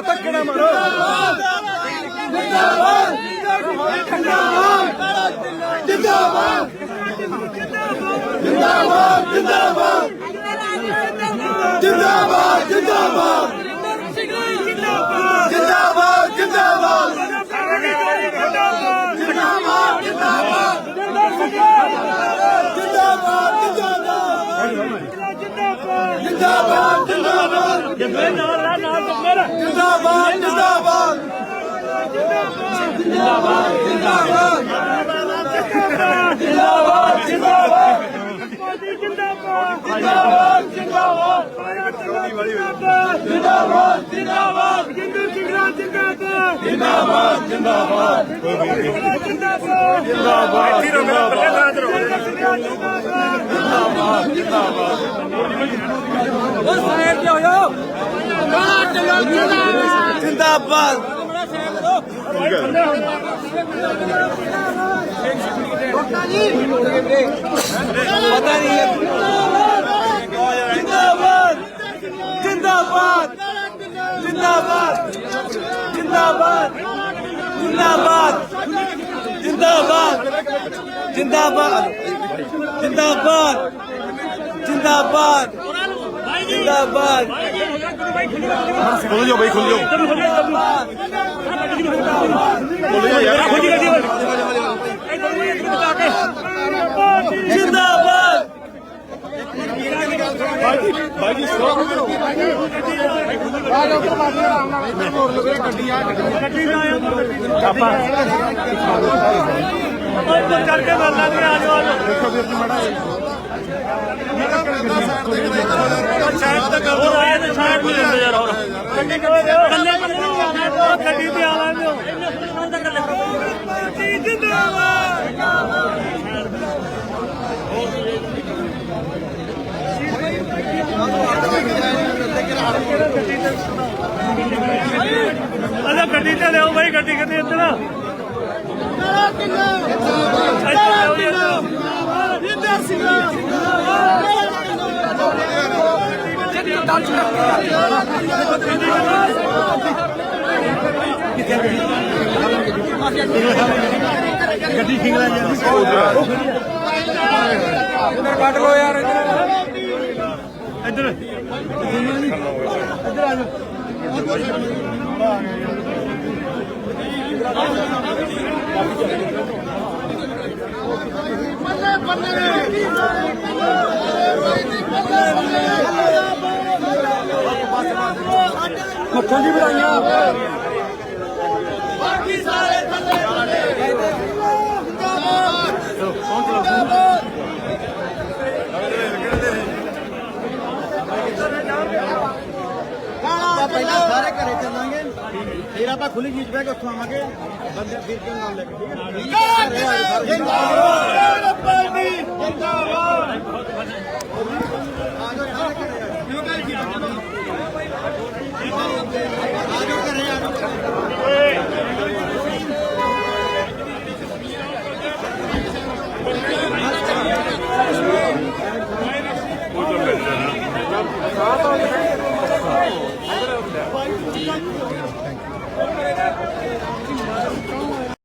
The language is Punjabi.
ਉਹ ਧੱਕਾ ਨਾ ਮਾਰੋ। ਜਿੰਦਾਬਾਦ ਜਿੰਦਾਬਾਦ। ਜਿੰਦਾਬਾਦ ਜਿੰਦਾਬਾਦ। ਜਿੰਦਾਬਾਦ ਜਿੰਦਾਬਾਦ। ਜਿੰਦਾਬਾਦ। ਜਿੰਦਾਬਾਦ ਜਿੰਦਾਬਾਦ ਜਿੰਦਾਬਾਦ ਜਿੰਦਾਬਾਦ ਜਿੰਦਾਬਾਦ ਜੱਬੇ ਨਾਲ ਨਾਲ ਨਾਲ ਜਿੰਦਾਬਾਦ ਜਿੰਦਾਬਾਦ। ਜਿੰਦਾਬਾਦ ਜਿੰਦਾਬਾਦ। ਜਿੰਦਾਬਾਦ ਜਿੰਦਾਬਾਦ। ਮੋਦੀ ਜਿੰਦਾਬਾਦ ਜਿੰਦਾਬਾਦ। ਜਿੰਦਾਬਾਦ ਜਿੰਦਾਬਾਦ ਜਿੰਦਾਬਾਦ ਜਿੰਦਰ ਸਿੰਘਾ ਜਿੰਦਾਬਾਦ ਜਿੰਦਾਬਾਦ। ਜਿੰਦਾਬਾਦ। ਜਿੰਦਾਬਾਦ। ਜਿੰਦਾਬਾਦ ਜਿੰਦਾਬਾਦ ਉਹ ਸਾਈਡ ਤੇ ਹੋਇਓ ਕਾਲਾ ਚਲੋ ਜਿੰਦਾਬਾਦ ਜਿੰਦਾਬਾਦ ਕਮਰਾ ਸਾਈਡ ਕਰੋ ਠੀਕ ਹੈ ਡਾਕਟਰ ਜੀ ਪਤਾ ਨਹੀਂ ਜਿੰਦਾਬਾਦ ਜਿੰਦਾਬਾਦ ਜਿੰਦਾਬਾਦ ਜਿੰਦਾਬਾਦ ਜਿੰਦਾਬਾਦ ਜਿੰਦਾਬਾਦ ਜਿੰਦਾਬਾਦ जिंदाबाद। जिंदाबाद। जिंदाबाद। खुल जाओ भाई खुल जाओ जिंदाबाद। भाई जी गड्डी ਉੱਪਰ ਚੜ ਕੇ ਮਿਲ ਲੈਣਗੇ ਆ ਜਾਓ ਦੇਖੋ ਵੀਰ ਜੀ ਮਾੜਾ ਸ਼ਾਇਦ ਤਾਂ ਕਰੋ ਆਏ ਤੇ ਸ਼ਾਇਦ ਵੀ ਲੈਂਦੇ ਯਾਰ ਹੋਰ ਕੱਲੇ ਕੱਲੇ ਗੱਡੀ ਤੇ ਆ ਲੈਂਦੇ ਹੋ ਪਾਰਟੀ ਜਿੰਦਾਬਾਦ ਅਲਾ ਗੱਡੀ ਤੇ ਲਿਆਓ ਭਾਈ ਗੱਡੀ ਕਿੱਥੇ ਇੱਧਰ ਗੱਡੀ ਖਿੰਗ ਲੈ ਜਾਂਦੀ ਕੱਢ ਲੋ ਯਾਰ ਇੱਧਰ ਬੱਲੇ ਬੱਲੇ ਮੱਖਣ ਦੀ ਬੜਾਈਆਂ ਫਿਰ ਆਪਾਂ ਖੁੱਲੀ ਜੀਤ ਬਹਿ ਕੇ ਉੱਥੋਂ ਆਵਾਂਗੇ। ਬੰਦੇ ਫਿਰ ਕੇ ਨਾਮ ਲੈ ਕੇ, ਠੀਕ ਹੈ ਜਿੰਦਾਬਾਦ ਜਿੰਦਾਬਾਦ।